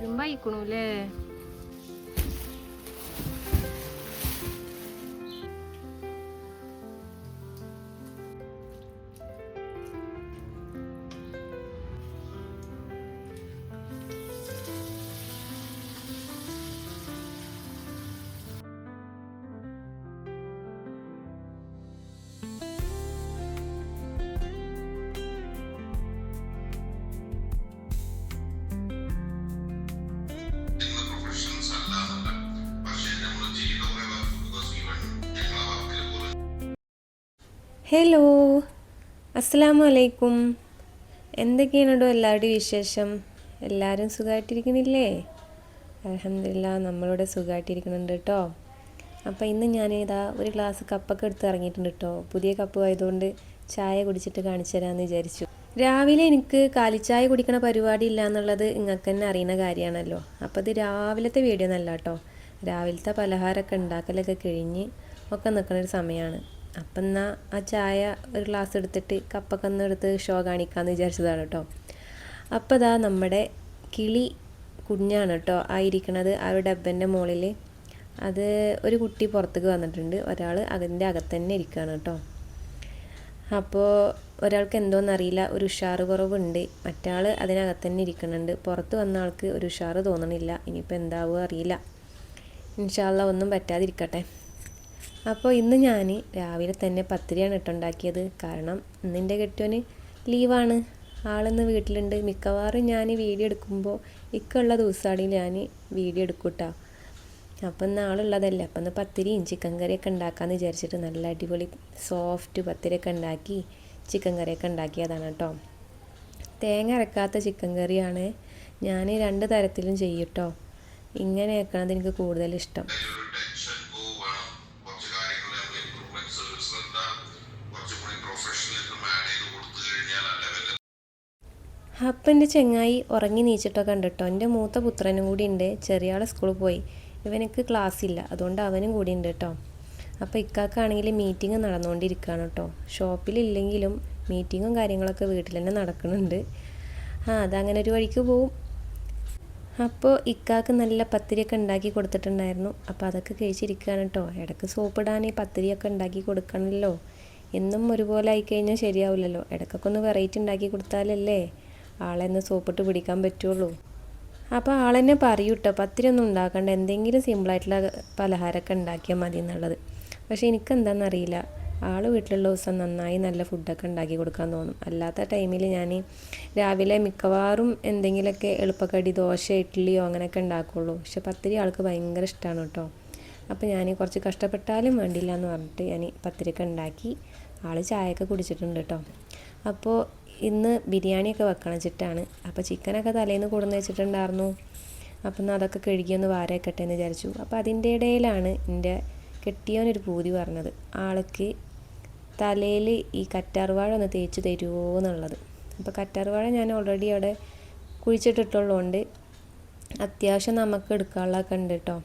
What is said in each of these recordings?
തുരുമ്പായിക്കണൂല്ലേ ചെയ്യുന്ന ഹലോ അസ്സലാമു അലൈക്കും എന്തൊക്കെയാണോ എല്ലാവരുടെയും വിശേഷം? എല്ലാവരും സുഖമായിട്ടിരിക്കുന്നില്ലേ അലഹമില്ല നമ്മളിവിടെ സുഖമായിട്ടിരിക്കുന്നുണ്ട് കേട്ടോ അപ്പോൾ ഇന്ന് ഞാൻ ഇതാ ഒരു ഗ്ലാസ് കപ്പൊക്കെ എടുത്ത് ഇറങ്ങിയിട്ടുണ്ട് കേട്ടോ പുതിയ കപ്പ് ആയതുകൊണ്ട് ചായ കുടിച്ചിട്ട് കാണിച്ചു തരാമെന്ന് വിചാരിച്ചു. രാവിലെ എനിക്ക് കാലിച്ചായ കുടിക്കണ പരിപാടി ഇല്ല എന്നുള്ളത് നിങ്ങൾക്ക് തന്നെ അറിയുന്ന കാര്യമാണല്ലോ. അപ്പോൾ ഇത് രാവിലത്തെ വീഡിയോ എന്നല്ല കേട്ടോ രാവിലത്തെ പലഹാരമൊക്കെ ഉണ്ടാക്കലൊക്കെ കഴിഞ്ഞ് ഒക്കെ നിൽക്കുന്ന ഒരു സമയമാണ്. അപ്പം എന്നാൽ ആ ചായ ഒരു ഗ്ലാസ് എടുത്തിട്ട് കപ്പൊക്കെ ഒന്ന് എടുത്ത് ഷോ കാണിക്കാമെന്ന് വിചാരിച്ചതാണ് കേട്ടോ അപ്പോൾ ഇതാ നമ്മുടെ കിളി കുഞ്ഞാണ് കേട്ടോ ആയിരിക്കണത് ആ ഒരു ഡബ്ബന്റെ മുകളിൽ അത് ഒരു കുട്ടി പുറത്തേക്ക് വന്നിട്ടുണ്ട്. ഒരാൾ അതിന്റെ അകത്ത് തന്നെ ഇരിക്കുകയാണ് കേട്ടോ അപ്പോൾ ഒരാൾക്ക് എന്തോന്നറിയില്ല ഒരു ഉഷാറ് കുറവുണ്ട്. മറ്റാൾ അതിനകത്ത് തന്നെ ഇരിക്കുന്നുണ്ട് പുറത്ത് വന്ന ആൾക്ക് ഒരു ഉഷാറ് തോന്നണില്ല. ഇനിയിപ്പോൾ എന്താവുക അറിയില്ല. ഇൻഷാല്ല ഒന്നും പറ്റാതിരിക്കട്ടെ. അപ്പോൾ ഇന്ന് ഞാൻ രാവിലെ തന്നെ പത്തിരിയാണ് ഇട്ടുണ്ടാക്കിയത് കാരണം ഇന്നിന്റെ കെട്ടിയോന് ലീവാണ്. ആളിന്ന് വീട്ടിലുണ്ട്. മിക്കവാറും ഞാൻ വീഡിയോ എടുക്കുമ്പോൾ ഇക്കുള്ള ദിവസമാണ് ഞാൻ വീഡിയോ എടുക്കൂട്ടോ അപ്പം ഇന്ന് ആളുള്ളതല്ലേ. അപ്പം ഇന്ന് പത്തിരിയും ചിക്കൻ കറിയൊക്കെ ഉണ്ടാക്കാമെന്ന് വിചാരിച്ചിട്ട് നല്ല അടിപൊളി സോഫ്റ്റ് പത്തിരിയൊക്കെ ഉണ്ടാക്കി ചിക്കൻ കറിയൊക്കെ ഉണ്ടാക്കിയതാണ് കേട്ടോ. തേങ്ങ അരക്കാത്ത ചിക്കൻ കറിയാണ് ഞാൻ രണ്ട് തരത്തിലും ചെയ്യും കേട്ടോ ഇങ്ങനെ വെക്കണത് എനിക്ക് കൂടുതൽ ഇഷ്ടം ഒരു ടെൻഷൻ പോവുകയാണ് കുറച്ച് കാര്യങ്ങൾ നമ്മൾ ഇമ്പ്രൂവ്മെന്റ്സ് ശ്രദ്ധ കുറച്ചും കൂടി പ്രൊഫഷണലിസം ആഡ് ചെയ്ത് കൊടുത്തു കഴിഞ്ഞാൽ ആ ലെവലിൽ അപ്പം എന്റെ ചെങ്ങായി ഉറങ്ങി നീച്ചിട്ടൊക്കെ ഉണ്ട് എന്റെ മൂത്ത പുത്രനും കൂടി ഉണ്ട്. ചെറിയ ആൾ സ്കൂളിൽ പോയി. ഇവനക്ക് ക്ലാസ് ഇല്ല അതുകൊണ്ട് അവനും കൂടി ഉണ്ട് കേട്ടോ. അപ്പോൾ ഇക്കാക്കാണെങ്കിൽ മീറ്റിംഗ് നടന്നുകൊണ്ടിരിക്കുകയാണ് കേട്ടോ. ഷോപ്പിലില്ലെങ്കിലും മീറ്റിങ്ങും കാര്യങ്ങളൊക്കെ വീട്ടിൽ തന്നെ നടക്കുന്നുണ്ട്. ആ അതങ്ങനെ ഒരു വഴിക്ക് പോവും. അപ്പോൾ ഇക്കാക്ക് നല്ല പത്തിരിയൊക്കെ ഉണ്ടാക്കി കൊടുത്തിട്ടുണ്ടായിരുന്നു. അപ്പോൾ അതൊക്കെ കഴിച്ചിരിക്കുകയാണ് കേട്ടോ. ഇടയ്ക്ക് സോപ്പിടാൻ ഈ പത്തിരിയൊക്കെ ഉണ്ടാക്കി കൊടുക്കണമല്ലോ. എന്നും ഒരുപോലെ ആയിക്കഴിഞ്ഞാൽ ശരിയാവില്ലല്ലോ. ഇടയ്ക്കൊക്കെ ഒന്ന് വെറൈറ്റി ഉണ്ടാക്കി കൊടുത്താലല്ലേ ആളെന്ന് സോപ്പിട്ട് പിടിക്കാൻ പറ്റുള്ളൂ. അപ്പോൾ ആളെന്നെ പറയൂ കേട്ടോ പത്തിരി ഒന്നും ഉണ്ടാക്കണ്ട എന്തെങ്കിലും സിമ്പിളായിട്ടുള്ള പലഹാരമൊക്കെ ഉണ്ടാക്കിയാൽ മതി എന്നുള്ളത്. പക്ഷേ എനിക്കെന്താണെന്നറിയില്ല ആൾ വീട്ടിലുള്ള ദിവസം നന്നായി നല്ല ഫുഡൊക്കെ ഉണ്ടാക്കി കൊടുക്കാൻ തോന്നും. അല്ലാത്ത ടൈമിൽ ഞാൻ രാവിലെ മിക്കവാറും എന്തെങ്കിലുമൊക്കെ എളുപ്പക്കടി ദോശ ഇഡ്ഡലിയോ അങ്ങനെയൊക്കെ ഉണ്ടാക്കുള്ളൂ. പക്ഷെ പത്തിരി ആൾക്ക് ഭയങ്കര ഇഷ്ടമാണ് കേട്ടോ അപ്പോൾ ഞാൻ കുറച്ച് കഷ്ടപ്പെട്ടാലും വേണ്ടില്ല എന്ന് പറഞ്ഞിട്ട് ഞാൻ പത്തിരിയൊക്കെ ഉണ്ടാക്കി ആൾ ചായയൊക്കെ കുടിച്ചിട്ടുണ്ട് കേട്ടോ അപ്പോൾ ഇന്ന് ബിരിയാണിയൊക്കെ വെക്കണം വെച്ചിട്ടാണ് അപ്പോൾ ചിക്കനൊക്കെ തലേന്ന് കൊടുന്ന് വെച്ചിട്ടുണ്ടായിരുന്നു. അപ്പം എന്നാൽ അതൊക്കെ കഴുകിയൊന്ന് വാരക്കട്ടെ എന്ന് വിചാരിച്ചു. അപ്പോൾ അതിന്റെ ഇടയിലാണ് എന്റെ കെട്ടിയോനൊരു പൂതി പറഞ്ഞത്. ആൾക്ക് തലയിൽ ഈ കറ്റാർവാഴ ഒന്ന് തേച്ച് തരുമോ എന്നുള്ളത്. അപ്പോൾ കറ്റാർവാഴ ഞാൻ ഓൾറെഡി അവിടെ കുഴിച്ചിട്ടിട്ടുള്ളതുകൊണ്ട് അത്യാവശ്യം നമുക്ക് എടുക്കാനുള്ളതൊക്കെ ഉണ്ട് കേട്ടോ.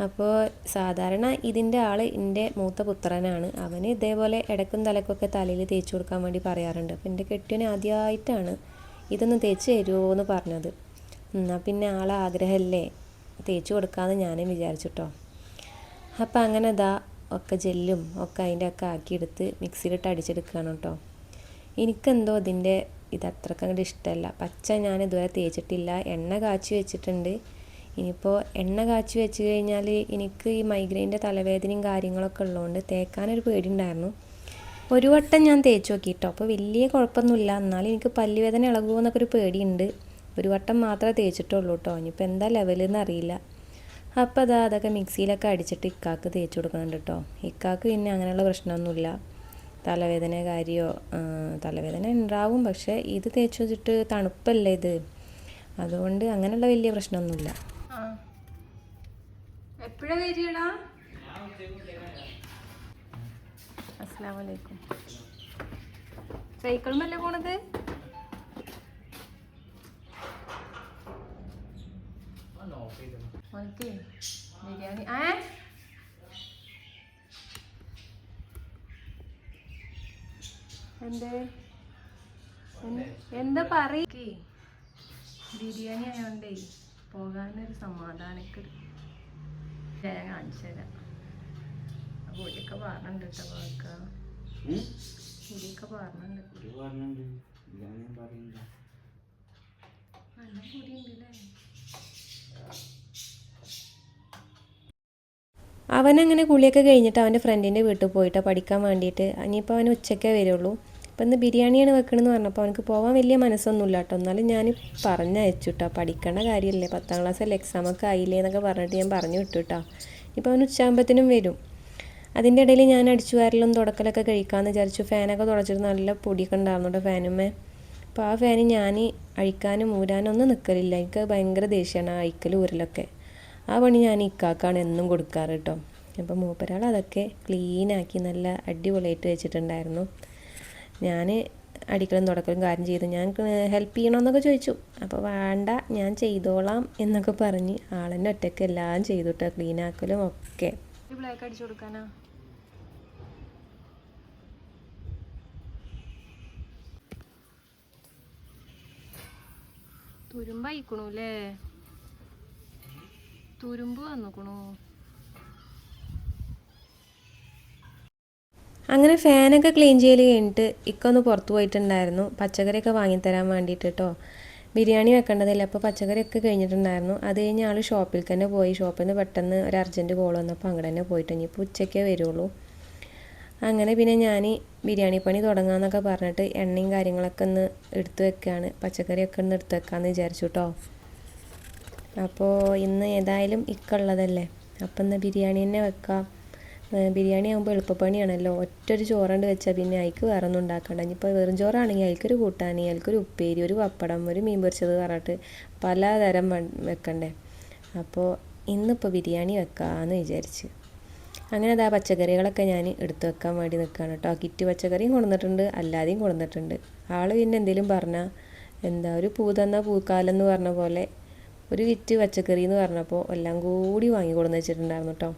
അപ്പോൾ സാധാരണ ഇതിന്റെ ആൾ എന്റെ മൂത്ത പുത്രനാണ്. അവന് ഇതേപോലെ ഇടക്കും തലക്കൊക്കെ തലയിൽ തേച്ച് കൊടുക്കാൻ വേണ്ടി പറയാറുണ്ട്. അപ്പോൾ എന്റെ കെട്ടിയന് ആദ്യമായിട്ടാണ് ഇതൊന്ന് തേച്ച് തരുമോ എന്ന് പറഞ്ഞത്. എന്നാൽ പിന്നെ ആളെ ആഗ്രഹമല്ലേ തേച്ച് കൊടുക്കാമെന്ന് ഞാനും വിചാരിച്ചിട്ടോ. അപ്പം അങ്ങനെ ഇതാ ഒക്കെ ജെല്ലും ഒക്കെ അതിന്റെ ഒക്കെ ആക്കിയെടുത്ത് മിക്സിയിലിട്ട് അടിച്ചെടുക്കുകയാണ് കേട്ടോ. എനിക്കെന്തോ ഇതിന്റെ ഇത് അത്രക്കങ്ങോട്ട് ഇഷ്ടമല്ല പച്ച ഞാൻ ഇതുവരെ തേച്ചിട്ടില്ല. എണ്ണ കാച്ചി വെച്ചിട്ടുണ്ട്. ഇനിയിപ്പോൾ എണ്ണ കാച്ചി വെച്ച് കഴിഞ്ഞാൽ എനിക്ക് ഈ മൈഗ്രെയിന്റെ തലവേദനയും കാര്യങ്ങളൊക്കെ ഉള്ളതുകൊണ്ട് തേക്കാനൊരു പേടിയുണ്ടായിരുന്നു. ഒരു വട്ടം ഞാൻ തേച്ച് നോക്കിയിട്ടോ അപ്പോൾ വലിയ കുഴപ്പമൊന്നുമില്ല. എന്നാലും എനിക്ക് പല്ലുവേദന ഇളകുമോ എന്നൊക്കെ ഒരു പേടിയുണ്ട്. ഒരു വട്ടം മാത്രമേ തേച്ചിട്ടുള്ളൂ കേട്ടോ ഇനിയിപ്പോൾ എന്താ ലെവലെന്ന് അറിയില്ല. അപ്പോൾ അതാ അതൊക്കെ മിക്സിയിലൊക്കെ അടിച്ചിട്ട് ഇക്കാക്ക് തേച്ച് കൊടുക്കുന്നുണ്ട് കേട്ടോ ഇക്കാക്ക് പിന്നെ അങ്ങനെയുള്ള പ്രശ്നമൊന്നുമില്ല. തലവേദന കാര്യമോ തലവേദന ഉണ്ടാവും. പക്ഷേ ഇത് തേച്ച് വെച്ചിട്ട് തണുപ്പല്ലേ ഇത്? അതുകൊണ്ട് അങ്ങനെയുള്ള വലിയ പ്രശ്നമൊന്നുമില്ല. എപ്പോഴാ സൈക്കിളുമല്ലേ പോണത്? എന്താ പറയേ? ബിരിയാണി ആയോണ്ടേ. പോകാനൊരു സമാധാനക്ക് ഞാൻ കാണിച്ചു തരാം. പൊടിയൊക്കെ പറഞ്ഞിട്ടുണ്ട് കേട്ടോ വാക്ക. പൊടിയൊക്കെ പറഞ്ഞിട്ടുണ്ട് നല്ല പൊടി അവനങ്ങനെ കുളിയൊക്കെ കഴിഞ്ഞിട്ട് അവന്റെ ഫ്രണ്ടിന്റെ വീട്ടിൽ പോയിട്ട് പഠിക്കാൻ വേണ്ടിയിട്ട്. ഇനിയിപ്പോൾ അവന് ഉച്ചയ്ക്കേ വരുള്ളൂ. അപ്പം ഇന്ന് ബിരിയാണിയാണ് വെക്കണമെന്ന് പറഞ്ഞപ്പോൾ അവനക്ക് പോകാൻ വലിയ മനസ്സൊന്നുമില്ല കേട്ടോ. എന്നാലും ഞാൻ പറഞ്ഞയച്ചു കേട്ടോ. പഠിക്കേണ്ട കാര്യമല്ലേ? പത്താം ക്ലാസ്സിൽ എക്സാമൊക്കെ ആയില്ലേ എന്നൊക്കെ പറഞ്ഞിട്ട് ഞാൻ പറഞ്ഞു വിട്ടു കേട്ടോ. ഇപ്പോൾ അവൻ ഉച്ചയാകുമ്പോഴത്തേനും വരും. അതിന്റെ ഇടയിൽ ഞാൻ അടിച്ചു വാരലും തുടക്കലൊക്കെ കഴിക്കാമെന്ന് വിചാരിച്ചു. ഫാനൊക്കെ തുടച്ചിട്ട് നല്ല പൊടിയൊക്കെ ഉണ്ടായിരുന്നു കേട്ടോ ഫാനുമേ അപ്പോൾ ആ ഫാന് ഞാൻ അഴിക്കാനും ഊരാനും ഒന്നും നിൽക്കലില്ല എനിക്ക് ഭയങ്കര ദേഷ്യമാണ് ആ അഴിക്കലും ഊരലൊക്കെ. ആ പണി ഞാൻ ഇക്കാക്കാണ് എന്നും കൊടുക്കാറ് കേട്ടോ. അപ്പോൾ മൂപ്പരാൾ അതൊക്കെ ക്ലീനാക്കി നല്ല അടിപൊളിയായിട്ട് വെച്ചിട്ടുണ്ടായിരുന്നു. ഞാൻ അടിക്കലും തുടക്കലും കാര്യം ചെയ്തു. ഞാൻ ഹെൽപ്പ് ചെയ്യണമെന്നൊക്കെ ചോദിച്ചു. അപ്പോൾ വേണ്ട ഞാൻ ചെയ്തോളാം എന്നൊക്കെ പറഞ്ഞ് ആളെന്നെ ഒറ്റയ്ക്ക് എല്ലാം ചെയ്തു കേട്ടോ ക്ലീനാക്കലും ഒക്കെ. ബ്ലാക്ക് അടിച്ചു കൊടുക്കാനാ? തുരുമ്പയിക്കണു അല്ലേ തുരുമ്പ് വന്നിക്കണു. അങ്ങനെ ഫാനൊക്കെ ക്ലീൻ ചെയ്യൽ കഴിഞ്ഞിട്ട് ഇക്കൊന്ന് പുറത്ത് പോയിട്ടുണ്ടായിരുന്നു. പച്ചക്കറിയൊക്കെ വാങ്ങിത്തരാൻ വേണ്ടിയിട്ട് കേട്ടോ ബിരിയാണി വെക്കേണ്ടതില്ല? അപ്പോൾ പച്ചക്കറിയൊക്കെ കഴിഞ്ഞിട്ടുണ്ടായിരുന്നു. അത് കഴിഞ്ഞ് ആൾ ഷോപ്പിൽ തന്നെ പോയി. ഷോപ്പിൽ നിന്ന് പെട്ടെന്ന് ഒരു അർജന്റ് കോൾ വന്നപ്പോൾ അങ്ങനെ തന്നെ പോയിട്ട് ഇനിയിപ്പോൾ ഉച്ചയ്ക്കേ വരുള്ളൂ. അങ്ങനെ പിന്നെ ഞാൻ ബിരിയാണി പണി തുടങ്ങാമെന്നൊക്കെ പറഞ്ഞിട്ട് എണ്ണയും കാര്യങ്ങളൊക്കെ ഒന്ന് എടുത്ത് വെക്കുകയാണ് പച്ചക്കറിയൊക്കെ ഒന്ന് എടുത്ത് വെക്കാമെന്ന് വിചാരിച്ചു കേട്ടോ അപ്പോൾ ഇന്ന് ഏതായാലും ഇക്കുള്ളതല്ലേ അപ്പം എന്നാൽ ബിരിയാണി തന്നെ വെക്കാം. ബിരിയാണി ആകുമ്പോൾ എളുപ്പപ്പണിയാണല്ലോ. ഒറ്റൊരു ചോറുണ്ട് വെച്ചാൽ പിന്നെ അതിക്ക് വേറെ ഒന്നും ഉണ്ടാക്കണ്ട. ഇനിയിപ്പോൾ വെറും ചോറാണെങ്കിൽ അതിൽക്കൊരു കൂട്ടാനി അതിൽക്കൊരു ഉപ്പേരി ഒരു പപ്പടം ഒരു മീൻ പൊരിച്ചത് പറഞ്ഞിട്ട് പലതരം വെക്കണ്ടേ. അപ്പോൾ ഇന്നിപ്പോൾ ബിരിയാണി വെക്കാമെന്ന് വിചാരിച്ച്. അങ്ങനെ അതാ പച്ചക്കറികളൊക്കെ ഞാൻ എടുത്തു വെക്കാൻ വേണ്ടി നിൽക്കുകയാണ് കേട്ടോ കിറ്റ് പച്ചക്കറിയും കൊണ്ടുവന്നിട്ടുണ്ട് അല്ലാതെയും കൊണ്ടുവന്നിട്ടുണ്ട്. ആൾ പിന്നെ എന്തെങ്കിലും പറഞ്ഞാൽ എന്താ ഒരു പൂ തന്ന പൂക്കാലം എന്ന് പറഞ്ഞ പോലെ ഒരു കിറ്റ് പച്ചക്കറി എന്ന് പറഞ്ഞപ്പോൾ എല്ലാം കൂടി വാങ്ങി കൊടുന്ന് വെച്ചിട്ടുണ്ടായിരുന്നു കേട്ടോ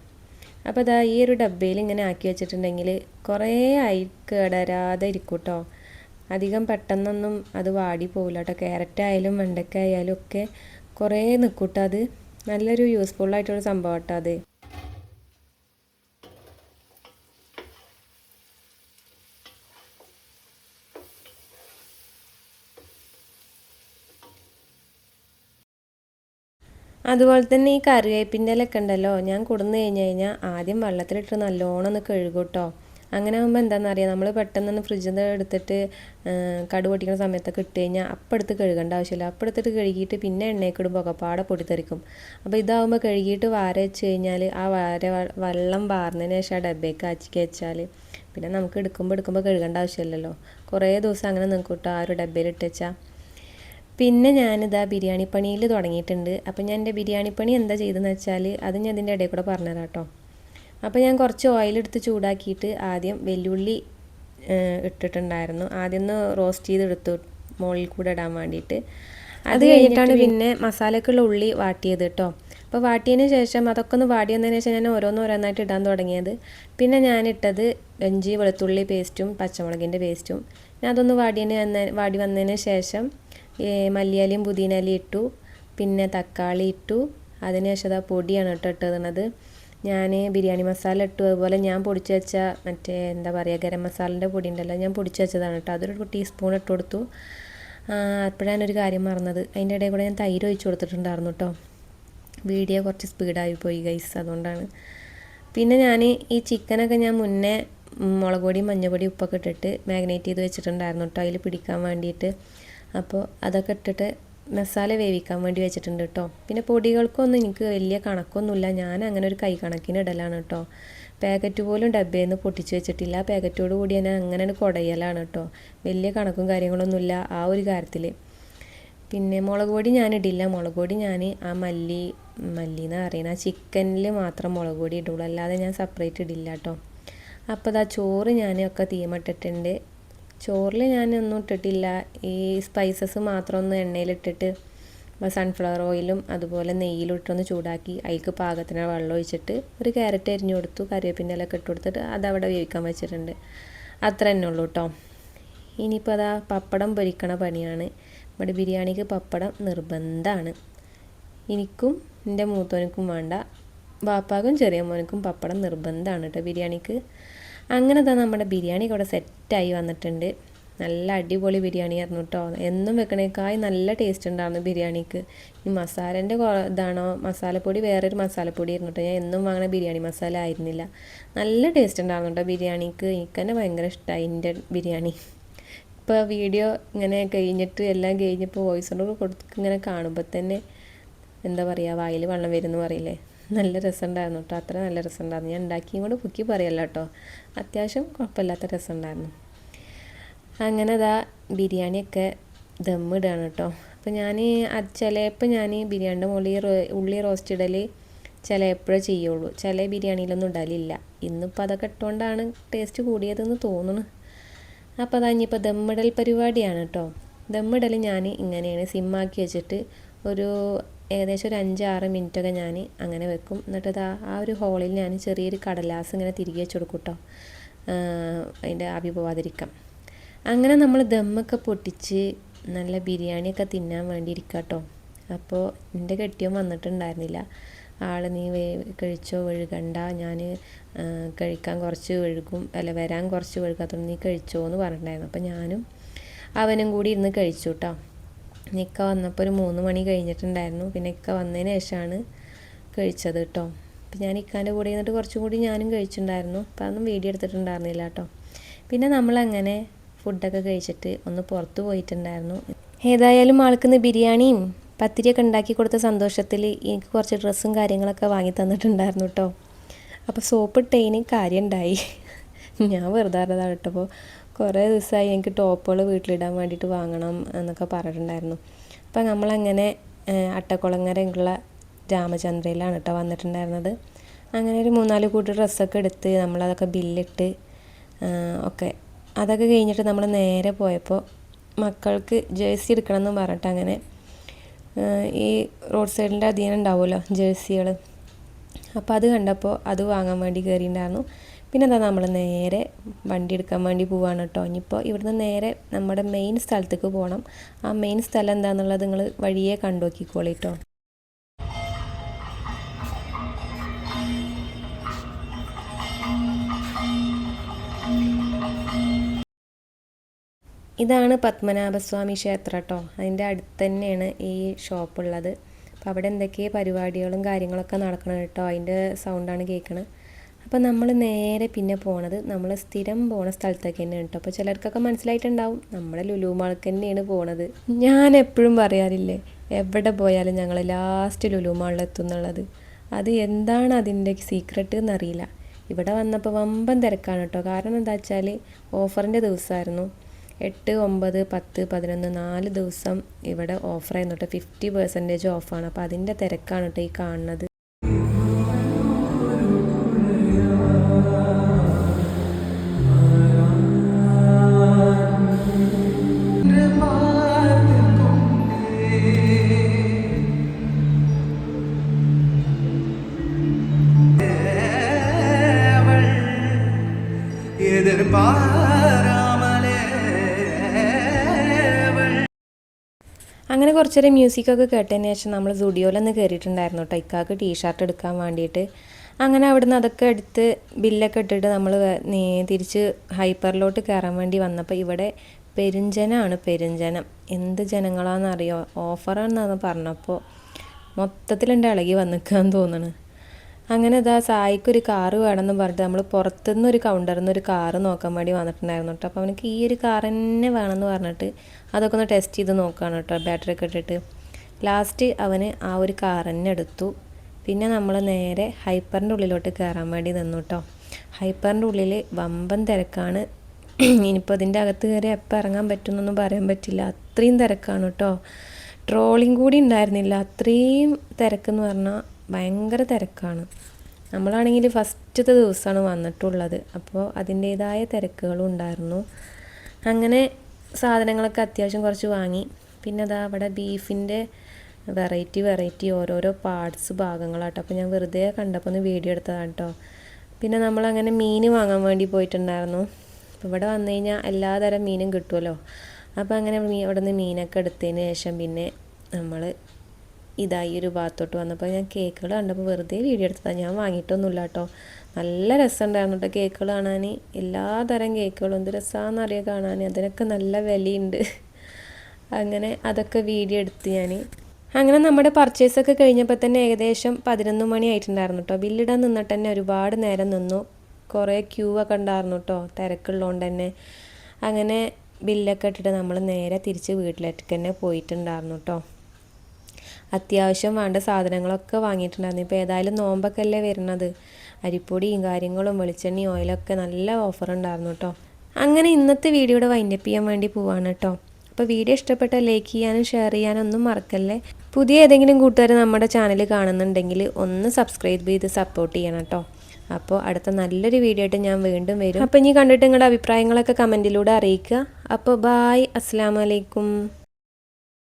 അപ്പോൾ ഇതാ ഈ ഒരു ഡബ്ബയിൽ ഇങ്ങനെ ആക്കി വെച്ചിട്ടുണ്ടെങ്കിൽ കുറേ ആയി കേടരാതെ ഇരിക്കും കേട്ടോ അധികം പെട്ടെന്നൊന്നും അത് വാടി പോകില്ല കേട്ടോ ക്യാരറ്റ് ആയാലും വെണ്ടയ്ക്ക ആയാലും ഒക്കെ കുറേ നിൽക്കൂട്ടോ കേട്ടോ അത്. നല്ലൊരു യൂസ്ഫുൾ ആയിട്ടുള്ള സംഭവം കേട്ടോ അത്. അതുപോലെ തന്നെ ഈ കറിവേപ്പിന്റെ ഇലയൊക്കെ ഉണ്ടല്ലോ ഞാൻ കൊടുന്നു കഴിഞ്ഞ് കഴിഞ്ഞാൽ ആദ്യം വെള്ളത്തിലിട്ട് നല്ലോണം ഒന്ന് കഴുകും കേട്ടോ അങ്ങനെ ആകുമ്പോൾ എന്താണെന്ന് അറിയാം? നമ്മൾ പെട്ടെന്നൊന്ന് ഫ്രിഡ്ജിൽ നിന്ന് എടുത്തിട്ട് കടു പൊട്ടിക്കുന്ന സമയത്തൊക്കെ ഇട്ട് കഴിഞ്ഞാൽ അപ്പം എടുത്ത് കഴുകേണ്ട ആവശ്യമില്ല. അപ്പം എടുത്തിട്ട് കഴുകിയിട്ട് പിന്നെ എണ്ണയൊക്കെ ഇടുമ്പോൾ ഒക്കെ പാടെ പൊടിത്തെറിക്കും അപ്പോൾ ഇതാകുമ്പോൾ കഴുകിയിട്ട് വാര വെച്ച് കഴിഞ്ഞാൽ ആ വാര വെള്ളം വാർന്നതിന് ശേഷം ആ ഡബ്ബയ്ക്ക് ആച്ചിക്ക് വെച്ചാൽ പിന്നെ നമുക്ക് എടുക്കുമ്പോൾ എടുക്കുമ്പോൾ കഴുകേണ്ട ആവശ്യമില്ലല്ലോ. കുറേ ദിവസം അങ്ങനെ നിൽക്കൂട്ടോ ആ ഒരു ഡബയിൽ ഇട്ട് വെച്ചാൽ പിന്നെ ഞാനിതാ ബിരിയാണി പണിയിൽ തുടങ്ങിയിട്ടുണ്ട്. അപ്പോൾ ഞാൻ എന്റെ ബിരിയാണി പണി എന്താ ചെയ്തതെന്ന് വെച്ചാൽ അത് ഞാൻ ഇതിന്റെ ഇടയിൽ കൂടെ പറഞ്ഞതാണ് കേട്ടോ അപ്പോൾ ഞാൻ കുറച്ച് ഓയിലെടുത്ത് ചൂടാക്കിയിട്ട് ആദ്യം വെല്ലുള്ളി ഇട്ടിട്ടുണ്ടായിരുന്നു. ആദ്യം ഒന്ന് റോസ്റ്റ് ചെയ്തെടുത്തു മുകളിൽ കൂടെ ഇടാൻ വേണ്ടിയിട്ട്. അത് കഴിഞ്ഞിട്ടാണ് പിന്നെ മസാലക്കുള്ള ഉള്ളി വാട്ടിയത് കേട്ടോ. അപ്പോൾ വാട്ടിയതിന് ശേഷം അതൊക്കെ ഒന്ന് വാടി വന്നതിന് ശേഷം ഞാൻ ഓരോന്നോരോന്നായിട്ട് ഇടാൻ തുടങ്ങിയത്. പിന്നെ ഞാനിട്ടത് ഇഞ്ചി വെളുത്തുള്ളി പേസ്റ്റും പച്ചമുളകിന്റെ പേസ്റ്റും ഞാൻ അതൊന്ന് വാടിയതിന് വന്ന വാടി വന്നതിന് ശേഷം മല്ലിയിലയും പുതിനയിലയും ഇട്ടു. പിന്നെ തക്കാളി ഇട്ടു. അതിന് ശേഷം ആ പൊടിയാണ് കേട്ടോ ഇട്ടത് ഞാൻ ബിരിയാണി മസാല ഇട്ടു. അതുപോലെ ഞാൻ പൊടിച്ച് വെച്ച മറ്റേ എന്താ പറയുക ഗരം മസാലന്റെ പൊടി ഉണ്ടല്ലോ ഞാൻ പൊടിച്ച് വെച്ചതാണ് കേട്ടോ. അതൊരു ടീസ്പൂൺ ഇട്ട് കൊടുത്തു. അപ്പോഴാണ് ഒരു കാര്യം മറന്നത്. അതിന്റെ ഇടയിൽ കൂടെ ഞാൻ തൈര് ഒഴിച്ച് കൊടുത്തിട്ടുണ്ടായിരുന്നു കേട്ടോ. വീഡിയോ കുറച്ച് സ്പീഡായി പോയി ഗൈസ് അതുകൊണ്ടാണ്. പിന്നെ ഞാൻ ഈ ചിക്കനൊക്കെ ഞാൻ മുന്നേ മുളക് പൊടി മഞ്ഞൾപ്പൊടി ഉപ്പൊക്കെ ഇട്ടിട്ട് മാഗ്നേറ്റ് ചെയ്ത് വെച്ചിട്ടുണ്ടായിരുന്നു കേട്ടോ. അതിൽ പിടിക്കാൻ വേണ്ടിയിട്ട്. അപ്പോൾ അതൊക്കെ ഇട്ടിട്ട് മസാല വേവിക്കാൻ വേണ്ടി വെച്ചിട്ടുണ്ട് കേട്ടോ. പിന്നെ പൊടികൾക്കൊന്നും എനിക്ക് വലിയ കണക്കൊന്നുമില്ല. ഞാൻ അങ്ങനെ ഒരു കൈ കണക്കിന് ഇടലാണ് കേട്ടോ. പാക്കറ്റ് പോലും ഡബ്ബയിൽ നിന്ന് പൊട്ടിച്ച് വെച്ചിട്ടില്ല. പാക്കറ്റോട് കൂടി തന്നെ അങ്ങനെ കുടയലാണ് കേട്ടോ. വലിയ കണക്കും കാര്യങ്ങളൊന്നുമില്ല ആ ഒരു കാര്യത്തിൽ പിന്നെ മുളക് പൊടി ഞാൻ ഇടില്ല. മുളക് പൊടി ഞാൻ ആ മല്ലി മല്ലി എന്ന് പറയുന്ന ആ ചിക്കനിൽ മാത്രം മുളക് പൊടി ഇടുള്ളൂ. അല്ലാതെ ഞാൻ സെപ്പറേറ്റ് ഇടില്ല കേട്ടോ. അപ്പോൾ ആ ചോറ് ഞാൻ ഒക്കെ തീമട്ടിട്ടുണ്ട്. ചോറിൽ ഞാനൊന്നും ഇട്ടിട്ടില്ല. ഈ സ്പൈസസ് മാത്രം ഒന്ന് എണ്ണയിലിട്ടിട്ട് സൺഫ്ലവർ ഓയിലും അതുപോലെ നെയ്യിലും ഇട്ടൊന്ന് ചൂടാക്കി അതിലേക്ക് പാകത്തിന് വെള്ളം ഒഴിച്ചിട്ട് ഒരു ക്യാരറ്റ് അരിഞ്ഞു കൊടുത്തു കറിവേപ്പിന്റെ ഇലയൊക്കെ ഇട്ട് കൊടുത്തിട്ട് അതവിടെ വേവിക്കാൻ വെച്ചിട്ടുണ്ട്. അത്ര തന്നെ ഉള്ളൂ കേട്ടോ ഇനിയിപ്പോൾ അതാ പപ്പടം പൊരിക്കണ പണിയാണ്. നമ്മുടെ ബിരിയാണിക്ക് പപ്പടം നിർബന്ധമാണ് എനിക്കും എന്റെ മൂത്തോനക്കും വേണ്ട. ബാപ്പാക്കും ചെറിയ മോനക്കും പപ്പടം നിർബന്ധമാണ് കേട്ടോ ബിരിയാണിക്ക്. അങ്ങനെ തന്നെ നമ്മുടെ ബിരിയാണി ഇവിടെ സെറ്റായി വന്നിട്ടുണ്ട്. നല്ല അടിപൊളി ബിരിയാണി ആയിരുന്നു കേട്ടോ എന്നും വെക്കണേക്കായി നല്ല ടേസ്റ്റ് ഉണ്ടായിരുന്നു ബിരിയാണിക്ക്. ഈ മസാലേന്റെ ഇതാണോ? മസാലപ്പൊടി വേറൊരു മസാലപ്പൊടി ആയിരുന്നു കേട്ടോ ഞാൻ എന്നും വാങ്ങണ ബിരിയാണി മസാല ആയിരുന്നില്ല. നല്ല ടേസ്റ്റ് ഉണ്ടായിരുന്നു കേട്ടോ ബിരിയാണിക്ക്. എനിക്ക് തന്നെ ഭയങ്കര ഇഷ്ടമായി എന്റെ ബിരിയാണി. ഇപ്പോൾ വീഡിയോ ഇങ്ങനെ കഴിഞ്ഞിട്ട് എല്ലാം കഴിഞ്ഞപ്പോൾ വോയിസ് ഓവർ കൊടുത്ത് ഇങ്ങനെ കാണുമ്പോൾ തന്നെ എന്താ പറയുക വായിൽ വെള്ളം വരുമെന്ന് പറയില്ലേ? നല്ല രസമുണ്ടായിരുന്നു കേട്ടോ അത്ര നല്ല രസമുണ്ടായിരുന്നു. ഞാൻ ഉണ്ടാക്കിയും കൂടെ പൊക്കി പറയല്ല കേട്ടോ അത്യാവശ്യം കുഴപ്പമില്ലാത്ത രസമുണ്ടായിരുന്നു. അങ്ങനെ അതാ ബിരിയാണിയൊക്കെ ദമ്മിടുകയാണ് കേട്ടോ അപ്പോൾ ഞാൻ അത് ചിലപ്പോൾ ഞാൻ ബിരിയാണിന്റെ മുകളിൽ ഉള്ളി റോസ്റ്റ് ഇടൽ ചിലപ്പോഴേ ചെയ്യുള്ളൂ. ചില ബിരിയാണിയിലൊന്നും ഇടലില്ല. ഇന്നിപ്പോൾ അതൊക്കെ ഇട്ടുകൊണ്ടാണ് ടേസ്റ്റ് കൂടിയതെന്ന് തോന്നുന്നു. അപ്പോൾ അതാ ഇനിയിപ്പോൾ ദമ്മിടൽ പരിപാടിയാണ് കേട്ടോ ദമ്മിടൽ ഞാൻ ഇങ്ങനെയാണ് സിമ്മാക്കി വെച്ചിട്ട് ഒരു ഏകദേശം ഒരു അഞ്ചാറ് മിനിറ്റൊക്കെ ഞാൻ അങ്ങനെ വെക്കും. എന്നിട്ട് അത് ആ ഒരു ഹോളിൽ ഞാൻ ചെറിയൊരു കടലാസ് ഇങ്ങനെ തിരികെ വെച്ച് കൊടുക്കും കേട്ടോ അതിന്റെ ആവി പോവാതിരിക്കാം അങ്ങനെ നമ്മൾ ദമ്മൊക്കെ പൊട്ടിച്ച് നല്ല ബിരിയാണിയൊക്കെ തിന്നാൻ വേണ്ടി ഇരിക്കുക കേട്ടോ അപ്പോൾ എന്റെ കെട്ടിയോ വന്നിട്ടുണ്ടായിരുന്നില്ല. ആൾ നീ കഴിച്ചോ? വഴുകണ്ട. ഞാൻ കഴിക്കാൻ കുറച്ച് വഴുകും. അല്ല വരാൻ കുറച്ച് വഴുകാത്തോണ്ട് നീ കഴിച്ചോ എന്ന് പറഞ്ഞിട്ടുണ്ടായിരുന്നു. അപ്പോൾ ഞാനും അവനും കൂടി ഇരുന്ന് കഴിച്ചു കേട്ടോ ഇക്ക വന്നപ്പോൾ ഒരു മൂന്ന് മണി കഴിഞ്ഞിട്ടുണ്ടായിരുന്നു. പിന്നെ ഇക്ക വന്നതിന് ശേഷമാണ് കഴിച്ചത് കേട്ടോ അപ്പം ഞാൻ ഇക്കാന്റെ കൂടെ ഇരുന്നിട്ട് കുറച്ചും കൂടി ഞാനും കഴിച്ചിട്ടുണ്ടായിരുന്നു. അപ്പം അതൊന്നും വീഡിയോ എടുത്തിട്ടുണ്ടായിരുന്നില്ല കേട്ടോ പിന്നെ നമ്മളങ്ങനെ ഫുഡൊക്കെ കഴിച്ചിട്ട് ഒന്ന് പുറത്ത് പോയിട്ടുണ്ടായിരുന്നു. ഏതായാലും ആൾക്കിന്ന് ബിരിയാണിയും പത്തിരിയൊക്കെ ഉണ്ടാക്കി കൊടുത്ത സന്തോഷത്തിൽ എനിക്ക് കുറച്ച് ഡ്രസ്സും കാര്യങ്ങളൊക്കെ വാങ്ങി തന്നിട്ടുണ്ടായിരുന്നു കേട്ടോ അപ്പോൾ സോപ്പ് ഇട്ടതിന് കാര്യം ഉണ്ടായി ഞാൻ വെറുതെ അറിഞ്ഞതാണ് കേട്ടപ്പോൾ കുറേ ദിവസമായി എനിക്ക് ടോപ്പുകൾ വീട്ടിലിടാൻ വേണ്ടിയിട്ട് വാങ്ങണം എന്നൊക്കെ പറഞ്ഞിട്ടുണ്ടായിരുന്നു. അപ്പം നമ്മളങ്ങനെ അട്ടക്കുളങ്ങരയുള്ള രാമചന്ദ്രയിലാണ് കേട്ടോ വന്നിട്ടുണ്ടായിരുന്നത്. അങ്ങനെ ഒരു മൂന്നാൽ കൂട്ടി ഡ്രസ്സൊക്കെ എടുത്ത് നമ്മളതൊക്കെ ബില്ലിട്ട് ഒക്കെ അതൊക്കെ കഴിഞ്ഞിട്ട് നമ്മൾ നേരെ പോയപ്പോൾ മക്കൾക്ക് ജേഴ്സി എടുക്കണം എന്ന് പറഞ്ഞിട്ട് അങ്ങനെ ഈ റോഡ് സൈഡിന്റെ അധീനം ഉണ്ടാവുമല്ലോ ജേഴ്സികൾ അപ്പോൾ അത് കണ്ടപ്പോൾ അത് വാങ്ങാൻ വേണ്ടി കയറിയിട്ടുണ്ടായിരുന്നു. പിന്നെ എന്താ നമ്മൾ നേരെ വണ്ടി എടുക്കാൻ വേണ്ടി പോവാണ് കേട്ടോ. ഇനിയിപ്പോൾ ഇവിടുന്ന് നേരെ നമ്മുടെ മെയിൻ സ്ഥലത്തേക്ക് പോകണം ആ മെയിൻ സ്ഥലം എന്താണെന്നുള്ളത് നിങ്ങൾ വഴിയെ കണ്ടു നോക്കിക്കോളി കേട്ടോ. ഇതാണ് പത്മനാഭസ്വാമി ക്ഷേത്രം കേട്ടോ. അതിന്റെ അടുത്ത് തന്നെയാണ് ഈ ഷോപ്പുള്ളത് അപ്പോൾ അവിടെ എന്തൊക്കെ പരിപാടികളും കാര്യങ്ങളൊക്കെ നടക്കണം കേട്ടോ. അതിന്റെ സൗണ്ടാണ് കേൾക്കണത് അപ്പോൾ നമ്മൾ നേരെ പിന്നെ പോണത് നമ്മൾ സ്ഥിരം പോണ സ്ഥലത്തൊക്കെ തന്നെയാണ് കേട്ടോ അപ്പോൾ ചിലർക്കൊക്കെ മനസ്സിലായിട്ടുണ്ടാവും നമ്മുടെ ലുലു മാൾക്ക് തന്നെയാണ് പോണത്. ഞാൻ എപ്പോഴും പറയാറില്ലേ എവിടെ പോയാലും ഞങ്ങൾ ലാസ്റ്റ് ലുലു മാളിലെത്തും എന്നുള്ളത്. അത് എന്താണ് അതിന്റെ സീക്രട്ട് എന്നറിയില്ല. ഇവിടെ വന്നപ്പോൾ വമ്പൻ തിരക്കാണ് കേട്ടോ കാരണം എന്താ വെച്ചാൽ ഓഫറിന്റെ ദിവസമായിരുന്നു എട്ട് ഒമ്പത് പത്ത് പതിനൊന്ന് നാല് ദിവസം ഇവിടെ ഓഫറായിരുന്നു കേട്ടോ ഫിഫ്റ്റി പെർസെന്റേജ് ഓഫാണ് അപ്പോൾ അതിന്റെ തിരക്കാണ് കേട്ടോ ഈ കാണുന്നത്. അങ്ങനെ കുറച്ച് നേരം മ്യൂസിക്കൊക്കെ കേട്ടതിന് ശേഷം നമ്മൾ സുഡിയോയിലൊന്ന് കയറിയിട്ടുണ്ടായിരുന്നു കേട്ടോ ഇക്കാക്ക് ടീഷർട്ട് എടുക്കാൻ വേണ്ടിയിട്ട്. അങ്ങനെ അവിടുന്ന് അതൊക്കെ എടുത്ത് ബില്ലൊക്കെ ഇട്ടിട്ട് നമ്മൾ തിരിച്ച് ഹൈപ്പറിലോട്ട് കയറാൻ വേണ്ടി വന്നപ്പോൾ ഇവിടെ പെരുഞ്ചനാണ് പെരുഞ്ജനം എന്ത് ജനങ്ങളാണെന്നറിയോ ഓഫറാണെന്നാണ് പറഞ്ഞപ്പോൾ മൊത്തത്തിലുണ്ട് ഇളകി വന്നിക്കാൻ തോന്നണ്. അങ്ങനെ ഇതാ സായിക്ക് ഒരു കാറ് വേണമെന്ന് പറഞ്ഞിട്ട് നമ്മൾ പുറത്തുനിന്ന് ഒരു കൗണ്ടറിൽ നിന്ന് ഒരു കാറ് നോക്കാൻ വേണ്ടി വന്നിട്ടുണ്ടായിരുന്നു കേട്ടോ അപ്പോൾ അവനക്ക് ഈ ഒരു കാർ തന്നെ വേണമെന്ന് പറഞ്ഞിട്ട് അതൊക്കെ ഒന്ന് ടെസ്റ്റ് ചെയ്ത് നോക്കുകയാണ് കേട്ടോ ബാറ്ററി ഒക്കെ ഇട്ടിട്ട്. ലാസ്റ്റ് അവന് ആ ഒരു കാർ തന്നെ എടുത്തു. പിന്നെ നമ്മൾ നേരെ ഹൈപ്പറിന്റെ ഉള്ളിലോട്ട് കയറാൻ വേണ്ടി നിന്നു കേട്ടോ ഹൈപ്പറിന്റെ ഉള്ളിൽ വമ്പൻ തിരക്കാണ്. ഇനിയിപ്പോൾ അതിന്റെ അകത്ത് കയറി എപ്പോൾ ഇറങ്ങാൻ പറ്റുമെന്നൊന്നും പറയാൻ പറ്റില്ല. അത്രയും തിരക്കാണ് കേട്ടോ ട്രോളിങ് കൂടി ഉണ്ടായിരുന്നില്ല. അത്രയും തിരക്കെന്ന് പറഞ്ഞാൽ ഭയങ്കര തിരക്കാണ്. നമ്മളാണെങ്കിൽ ഫസ്റ്റത്തെ ദിവസമാണ് വന്നിട്ടുള്ളത്. അപ്പോൾ അതിന്റേതായ തിരക്കുകളും ഉണ്ടായിരുന്നു. അങ്ങനെ സാധനങ്ങളൊക്കെ അത്യാവശ്യം കുറച്ച് വാങ്ങി. പിന്നെ അതാ അവിടെ ബീഫിന്റെ വെറൈറ്റി വെറൈറ്റി ഓരോരോ പാർട്സ് ഭാഗങ്ങളാട്ടോ. അപ്പോൾ ഞാൻ വെറുതെ കണ്ടപ്പോൾ ഒന്ന് വീഡിയോ എടുത്തതാണ് കേട്ടോ പിന്നെ നമ്മളങ്ങനെ മീൻ വാങ്ങാൻ വേണ്ടി പോയിട്ടുണ്ടായിരുന്നു. അപ്പോൾ ഇവിടെ വന്നു കഴിഞ്ഞാൽ എല്ലാതരം മീനും കിട്ടുമല്ലോ അപ്പോൾ അങ്ങനെ മീ അവിടെ നിന്ന് മീനൊക്കെ എടുത്തതിന് ശേഷം പിന്നെ നമ്മൾ ഇതായി ഒരു ഭാഗത്തോട്ട് വന്നപ്പോൾ ഞാൻ കേക്കുകൾ കണ്ടപ്പോൾ വെറുതെ വീഡിയോ എടുത്തതാണ് ഞാൻ വാങ്ങിയിട്ടൊന്നുമില്ല കേട്ടോ. നല്ല രസമുണ്ടായിരുന്നു കേട്ടോ കേക്കുകൾ കാണാൻ. എല്ലാ തരം കേക്കുകളും എന്ത് രസമാണെന്നറിയാം കാണാൻ. അതിനൊക്കെ നല്ല വിലയുണ്ട്. അങ്ങനെ അതൊക്കെ വീഡിയോ എടുത്ത് ഞാൻ. അങ്ങനെ നമ്മുടെ പർച്ചേസ് ഒക്കെ കഴിഞ്ഞപ്പോൾ തന്നെ ഏകദേശം പതിനൊന്ന് മണി ആയിട്ടുണ്ടായിരുന്നു കേട്ടോ. ബില്ലിടാൻ നിന്നിട്ട് തന്നെ ഒരുപാട് നേരം നിന്നു. കുറേ ക്യൂ ഒക്കെ ഉണ്ടായിരുന്നു കേട്ടോ. തിരക്കുള്ളതുകൊണ്ട് തന്നെ. അങ്ങനെ ബില്ലൊക്കെ ഇട്ടിട്ട് നമ്മൾ നേരെ തിരിച്ച് വീട്ടിലേക്ക് തന്നെ പോയിട്ടുണ്ടായിരുന്നു കേട്ടോ. അത്യാവശ്യം വേണ്ട സാധനങ്ങളൊക്കെ വാങ്ങിയിട്ടുണ്ടായിരുന്നു. ഇപ്പോൾ ഏതായാലും നോമ്പൊക്കെ അല്ലേ വരുന്നത്. അരിപ്പൊടിയും കാര്യങ്ങളും വെളിച്ചെണ്ണയും ഓയിലൊക്കെ നല്ല ഓഫർ ഉണ്ടായിരുന്നു കേട്ടോ അങ്ങനെ ഇന്നത്തെ വീഡിയോയുടെ വൈൻഡപ്പ് ചെയ്യാൻ വേണ്ടി പോവാണ് കേട്ടോ അപ്പോൾ വീഡിയോ ഇഷ്ടപ്പെട്ട ലൈക്ക് ചെയ്യാനും ഷെയർ ചെയ്യാനും ഒന്നും മറക്കല്ലേ. പുതിയ ഏതെങ്കിലും കൂട്ടുകാർ നമ്മുടെ ചാനൽ കാണുന്നുണ്ടെങ്കിൽ ഒന്ന് സബ്സ്ക്രൈബ് ചെയ്ത് സപ്പോർട്ട് ചെയ്യണം കേട്ടോ അപ്പോൾ അടുത്ത നല്ലൊരു വീഡിയോ ആയിട്ട് ഞാൻ വീണ്ടും വരും. അപ്പോൾ ഇനി കണ്ടിട്ട് നിങ്ങളുടെ അഭിപ്രായങ്ങളൊക്കെ കമന്റിലൂടെ അറിയിക്കുക. അപ്പോൾ ബായ് അസ്സാം വലൈക്കും